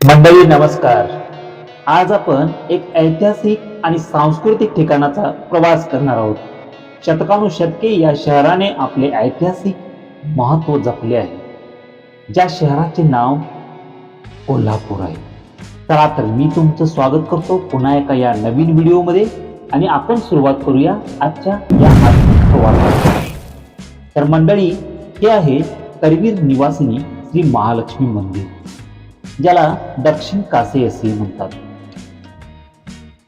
मंडळी नमस्कार. आज आपण एक ऐतिहासिक आणि सांस्कृतिक ठिकाणाचा प्रवास करणार आहोत. शतकानुशतके या शहराने आपले ऐतिहासिक महत्त्व जपले आहे. ज्या शहराचे नाव कोल्हापूर आहे. चला तर मी तुमचं स्वागत करतो पुन्हा एका या नवीन व्हिडिओमध्ये आणि आपण सुरुवात करूया आजच्या या तर मंडळी हे आहे करवीर निवासिनी श्री महालक्ष्मी मंदिर. ज्याला दक्षिण कासे असे म्हणतात.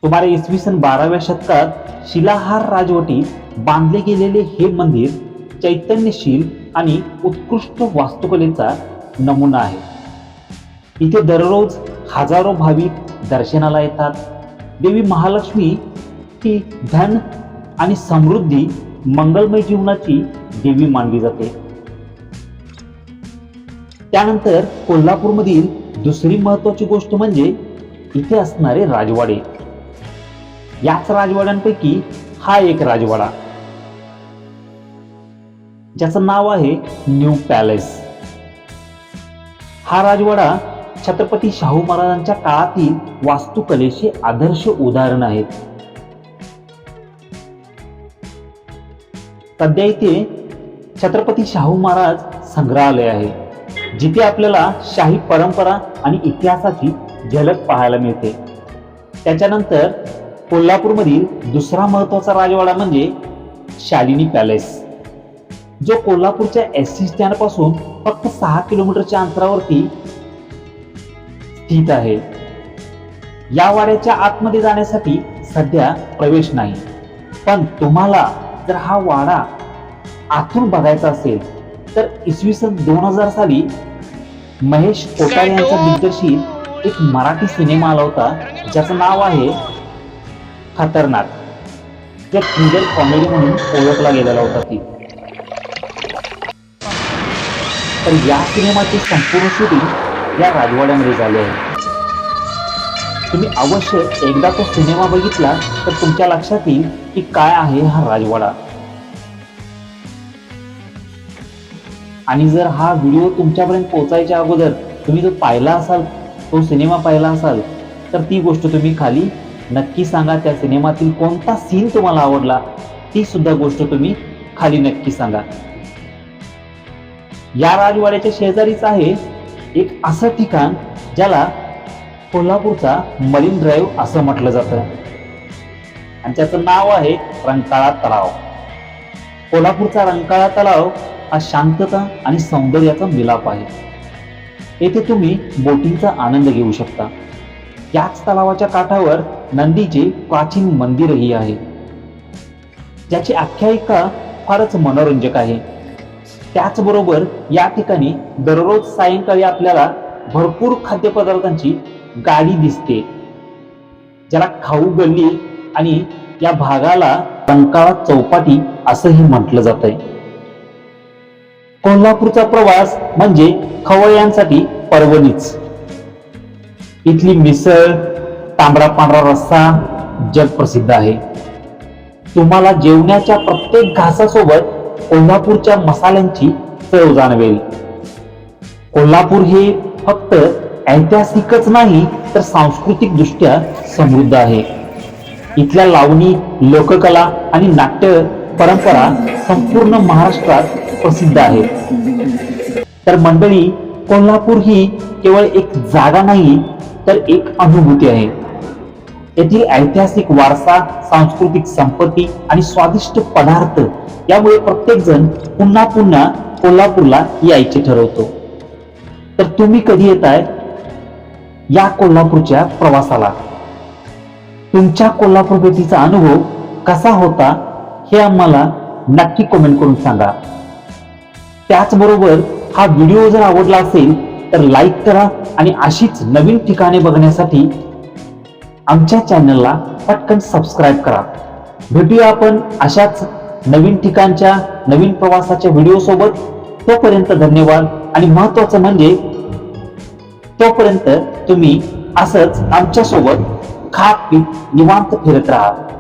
सुमारे इसवी सन बाराव्या शतकात शिलाहार राजवटीत बांधले गेलेले हे मंदिर चैतन्यशील आणि उत्कृष्ट वास्तुकलेचा नमुना आहे. इथे दररोज हजारो भाविक दर्शनाला येतात. देवी महालक्ष्मी ही धन आणि समृद्धी मंगलमय जीवनाची देवी मानली जाते. त्यानंतर कोल्हापूरमधील दुसरी महत्वाची गोष्ट म्हणजे इथे असणारे राजवाडे. याच राजवाड्यांपैकी हा एक राजवाडा. ज्याचं नाव आहे न्यू पॅलेस. हा राजवाडा छत्रपती शाहू महाराजांच्या काळातील वास्तुकलेचे आदर्श उदाहरण आहेत सध्या इथे छत्रपती शाहू महाराज संग्रहालय आहे. जिथे आपल्याला शाही परंपरा आणि इतिहासाची झलक पाहायला मिळते. त्याच्यानंतर कोल्हापूरमधील दुसरा महत्त्वाचा राजवाडा म्हणजे शालिनी पॅलेस. जो कोल्हापूरच्या एस टी स्टँडपासून फक्त सहा किलोमीटरच्या अंतरावरती स्थित आहे. या वाड्याच्या आतमध्ये जाण्यासाठी सध्या प्रवेश नाही. पण तुम्हाला जर हा वाडा आतून बघायचा असेल तर इसवी सन दोन हजार साली महेश कोठारे यांचा दिग्दर्शित एक मराठी सिनेमा आला होता ज्याचं नाव आहे खतरनाक. जो थ्रिलर कॉमेडी म्हणून ओळखला गेलेला होता ती. तर या सिनेमाचे संपूर्ण शूटिंग या राजवाड्यामध्ये झाले आहे. तुम्ही अवश्य एकदा तो सिनेमा बघितला तर तुमच्या लक्षात येईल की काय आहे हा राजवाडा. आणि जर हा व्हिडिओ तुमच्यापर्यंत पोहोचायच्या अगोदर तुम्ही जो पाहिला असाल तो सिनेमा पाहिला असाल तर ती गोष्ट तुम्ही खाली नक्की सांगा. त्या सिनेमातील कोणता सीन तुम्हाला आवडला ती सुद्धा गोष्ट तुम्ही खाली नक्की सांगा. या राजवाड्याच्या शेजारीच आहे एक असं ठिकाण ज्याला कोल्हापूरचा मरीन ड्राईव्ह असं म्हटलं जातं. आणि त्याचं नाव आहे रंकाळा तलाव. कोल्हापूरचा रंकाळा तलाव हा शांतता आणि सौंदर्याचा मिलाप आहे. येथे तुम्ही बोटिंगचा आनंद घेऊ शकता. याच तलावाच्या काठावर नंदीचे प्राचीन मंदिरही आहे. ज्याची आख्यायिका फारच मनोरंजक आहे. त्याचबरोबर या ठिकाणी दररोज सायंकाळी आपल्याला भरपूर खाद्यपदार्थांची गाडी दिसते. ज्याला खाऊ गल्ली आणि या भागाला कंकाळा चौपाटी असंही म्हटलं जात आहे कोल्हापूरचा प्रवास म्हणजे खवय्यांसाठी पर्वणीच. इथली मिसळ तांबडा पांढरा रस्सा जगप्रसिद्ध आहे. तुम्हाला जेवणाच्या प्रत्येक घासासोबत कोल्हापूरच्या मसाल्यांची चव जाणवेल. कोल्हापूर हे फक्त ऐतिहासिकच नाही तर सांस्कृतिक दृष्ट्या समृद्ध आहे. इथल्या लावणी लोककला आणि नाट्य परंपरा संपूर्ण महाराष्ट्रात प्रसिद्ध आहे. तर मंडळी कोल्हापूर ही केवळ एक जागा नाही तर एक अनुभूती आहे. येथील ऐतिहासिक वारसा सांस्कृतिक संपत्ती आणि स्वादिष्ट पदार्थ यामुळे प्रत्येक जण पुन्हा पुन्हा कोल्हापूरला यायचे ठरवतो. तर तुम्ही कधी येताय? या कोल्हापूरच्या प्रवासाला. तुमच्या कोल्हापूर भेटीचा अनुभव कसा होता हे आम्हाला नक्की कमेंट करून सांगा. त्याचबरोबर हा व्हिडिओ जर आवडला असेल तर लाईक करा आणि अशीच नवीन ठिकाणे बघण्यासाठी आमच्या चॅनलला पटकन सबस्क्राईब करा. भेटूया आपण अशाच नवीन ठिकाणच्या नवीन प्रवासाच्या व्हिडिओ सोबत. तोपर्यंत धन्यवाद आणि महत्वाचं म्हणजे तोपर्यंत तुम्ही असंच आमच्यासोबत सोबत पीत निवांत फिरत राहा